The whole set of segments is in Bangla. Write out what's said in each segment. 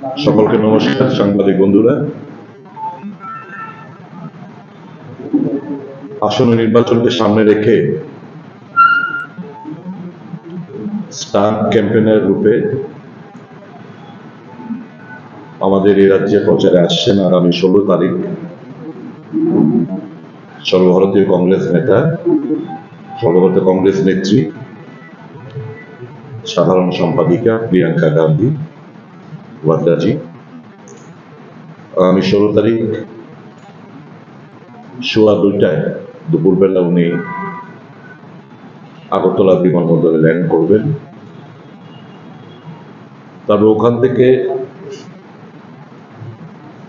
সকলকে নমস্কার, সাংবাদিক বন্ধুরা। আসন্ন নির্বাচনকে সামনে রেখে ক্যাম্পেনার রূপে আমাদের এই রাজ্যে প্রচারে আসছেন আগামী ষোলো তারিখ সর্বভারতীয় কংগ্রেস নেতা, সর্বভারতীয় কংগ্রেস নেত্রী, সাধারণ সম্পাদিকা প্রিয়াঙ্কা গান্ধী। ওয়াদ্রাজি আগামী ষোলো তারিখ সোয়া দুইটায় দুপুরবেলা উনি আগরতলা বিমানবন্দরে ল্যান্ড করবেন। তবে ওখান থেকে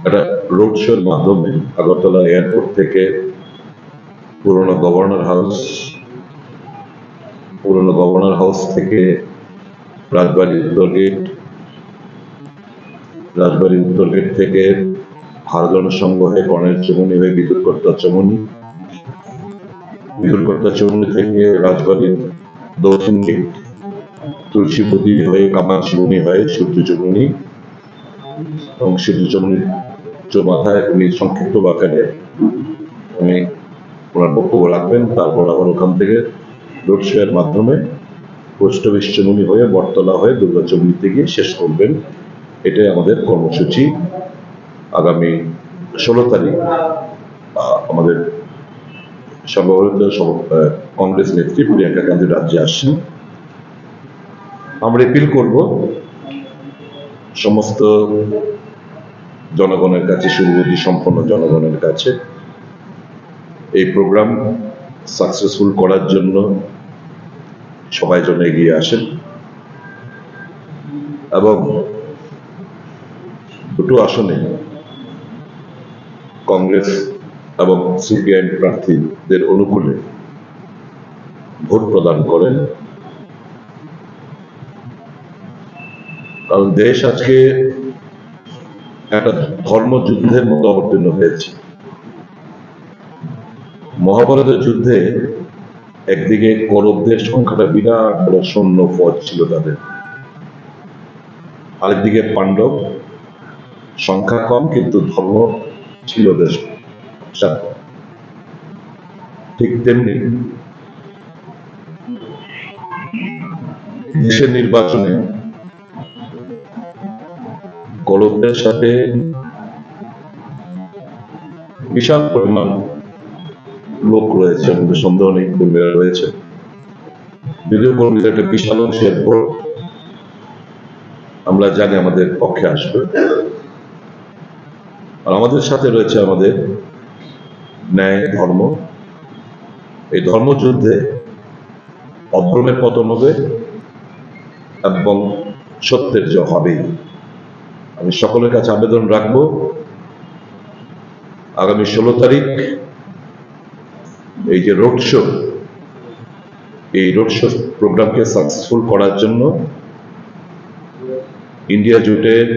একটা রোড শোর মাধ্যমে আগরতলা এয়ারপোর্ট থেকে পুরনো গভর্নর হাউস, পুরনো গভর্নর হাউস থেকে রাজবাড়ি উত্তর গেট রাজবাড়ি উত্তর গেট থেকে হারজন সংঘ হয়ে কর্ণের চমনি হয়ে বিদ্যুৎ কর্তা চমনি। বিদ্যুৎ কর্তা চমনি থেকে রাজবাড়ির দক্ষিণ গেট তুলসীপতি হয়ে কামাল শিবনী হয়ে সূর্য চমনি। এবং সূর্য চমনির মাথায় উনি সংক্ষিপ্ত আকারে উনি ওনার বক্তব্য রাখবেন, তারপর আবার ওখান থেকে রোড শো এর মাধ্যমে পোস্ট অফিস চমনি হয়ে বটতলা হয়ে দুর্গা চমনিতে গিয়ে শেষ করবেন। এটাই আমাদের কর্মসূচি। আগামী ষোলো তারিখ আমাদের সর্বভারতীয় কংগ্রেস নেত্রী প্রিয়াঙ্কা গান্ধী রাজ্যে আসছেন। আমরা এপিল করব। সমস্ত জনগণের কাছে, সুবিধি সম্পন্ন জনগণের কাছে এই প্রোগ্রাম সাকসেসফুল করার জন্য সবাই যেন এগিয়ে আসেন। এবং দুটো আসনে কংগ্রেস এবং সিপিআইএম প্রার্থীদের অনুকূলে ভোট প্রদান করেন। কারণ দেশ আজকে একটা ধর্মযুদ্ধের মতো অবতীর্ণ হয়েছে। মহাভারতের যুদ্ধে একদিকে কৌরবদের সংখ্যাটা বিরাট বড় সৈন্য ফৌজ ছিল তাদের। আরেকদিকে পাণ্ডব সংখ্যা কম, কিন্তু ধর্ম ছিল বেশ। ঠিক তেমনি দেশের নির্বাচনে কলমদের সাথে বিশাল পরিমাণ লোক রয়েছে সন্দেহ নেই, কর্মীরা রয়েছে যদিও কর্মীদের একটা বিশাল অংশের আমরা জানি আমাদের পক্ষে আসবে আর আমাদের সাথে রয়েছে আমাদের ন্যায় ধর্ম। এই ধর্মযুদ্ধে অধর্মের পতন হবে এবং সত্যের জয় হবেই আমি সকলের কাছে আবেদন রাখব, আগামী ষোলো তারিখ এই যে রোড শো, এই রোড শো প্রোগ্রামকে সাকসেসফুল করার জন্য ইন্ডিয়া জোটের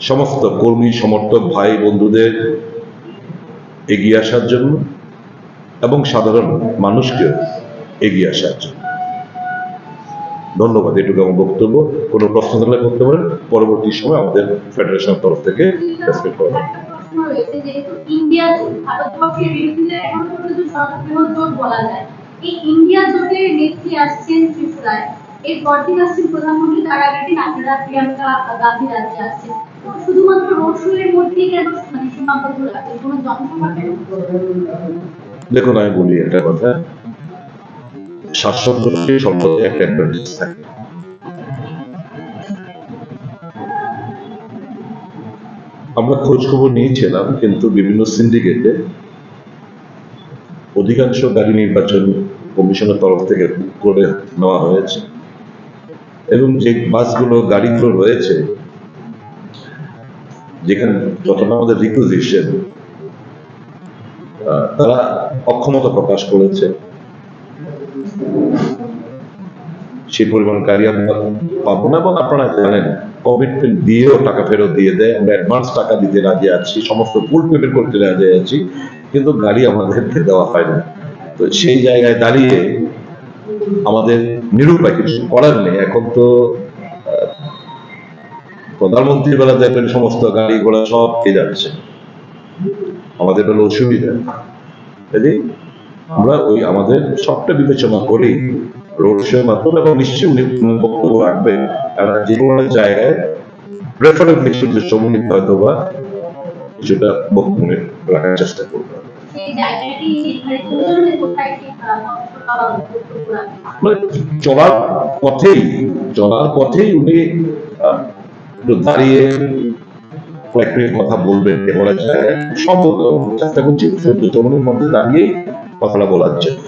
সমস্ত কর্মী, সমর্থক, ভাই, বন্ধুদের এগিয়ে আসার জন্য এবং সাধারণ মানুষকে এগিয়ে আসার জন্য। ধন্যবাদ, এটুকু আমার বক্তব্য। কোনো প্রশ্ন থাকলে করতে পারেন। পরবর্তী সময় আমাদের ফেডারেশনের তরফ থেকে প্রধানমন্ত্রী তার আগের দিন আপনারা প্রিয়াঙ্কা গান্ধী রাজ্যে আসছেন। শুধুমাত্র রোড শো এর মধ্যেই কেন মানে সীমাবদ্ধ রাখছেন কোনো জনসভা কেন? দেখুন, আমি বলি একটা কথা। শাসক দলকে সম্পদে একটা অ্যাডভান্টেজ থাকে আমরা খোঁজ খবর নিয়েছিলাম, কিন্তু বিভিন্ন সিন্ডিকেটে অধিকাংশ গাড়ি নির্বাচন কমিশনের তরফ থেকে করে নেওয়া হয়েছে। এবং যে বাসগুলো, গাড়িগুলো রয়েছে যেখানে যতটা আমাদের রিকুইজিশন তারা অক্ষমতা প্রকাশ করেছে। সেই পরিমাণ গাড়ি আমরা পাবো না এবং আপনারা জানেন কমিটমেন্ট দিয়েও টাকা ফেরত দিয়ে দেয়। আমরা অ্যাডভান্স টাকা দিতে রাজি আছি, সমস্ত ফুল পেমেন্ট করতে রাজি আছি, কিন্তু গাড়ি আমাদেরকে দেওয়া হয় না। তো সেই জায়গায় দাঁড়িয়ে আমাদের নিরুপায় কিছু করার নেই। এখন তো প্রধানমন্ত্রীর বেলা দেখবেন সমস্ত গাড়ি ঘোড়া সব কে যাচ্ছে? আমাদের বেলা অসুবিধা আমরা ওই আমাদের সবটা বিবেচনা করি রোড শো মাধ্যমে এবং নিশ্চয়ই উনি বক্তব্য রাখবেন। কারণ যে কোনো জায়গায় প্রেফারেবলি শুধু সম্মিলিত হয়তো বা কিছুটা বক্তব্য রাখার চেষ্টা? মানে চলার পথেই চলার পথেই উনি একটু দাঁড়িয়ে কয়েকটি কথা বলবেন এ বলা যায় সম্ভব চেষ্টা করছি তরুণের মধ্যে দাঁড়িয়ে কথাটা বলার জন্য।